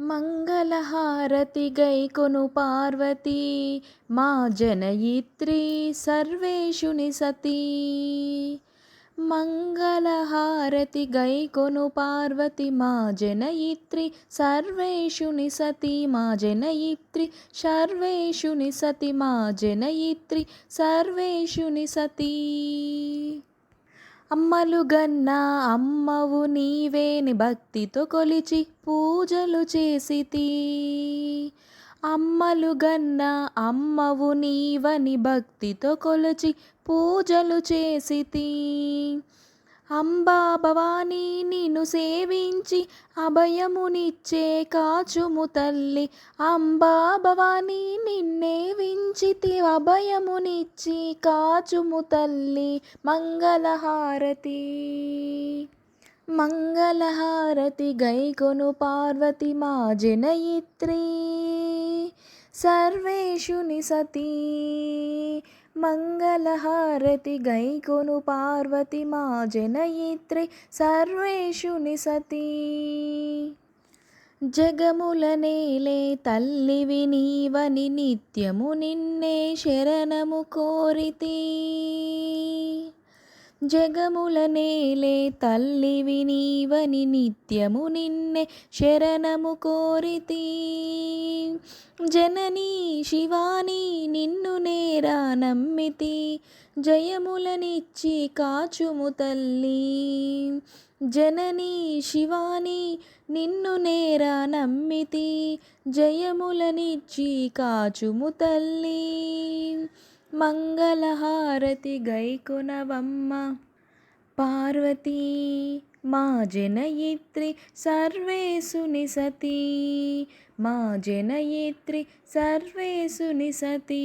మంగళహారతి గైకొను పార్వతీ మా జనయిత్రీ సర్వేషుని సతీ. మంగళహారతి గైకొను పార్వతి మా జనయిత్రి సర్వేషుని సతీ. మా జనయిత్రి సర్వేషుని సతి మా జనయిత్రి సర్వేషుని సతీ. అమ్మలుగన్నా అమ్మవు నీవేని భక్తితో కొలిచి పూజలు చేసితి. అమ్మలుగన్న అమ్మవు నీవని భక్తితో కొలిచి పూజలు చేసితి. అంబా భవానీ నిన్ను సేవించి అభయమునిచ్చే కాచుము తల్లి. అంబా భవానీ నిన్నే వించితి అభయమునిచ్చి కాచుము తల్లి మంగళహారతి. మంగళహారతి గైకొను పార్వతి మా జనయిత్రీ. సర్వేషు సతీ. మంగళహారతి గైకొను పార్వతి మా జనయిత్రి. సర్వేషు సతీ. జగముల నేలే తల్లివి నీవని నిత్యము నిన్నే శరణము కోరితి. జగముల నేలే తల్లివి నీవని నిత్యము నిన్నే శరణము కోరితి. జననీ శివాని నిన్ను నేరా నమ్మితి. జయములనిచ్చి కాచుము తల్లి. జననీ శివాని నిన్ను నేరా నమ్మితి జయములనిచ్చి కాచుము తల్లి. మంగళహారతి గైకొనవమ్మ పార్వతీ మా జనయిత్రి సర్వేసుని సతీ. మా జనయిత్రి సర్వేసుని సతీ.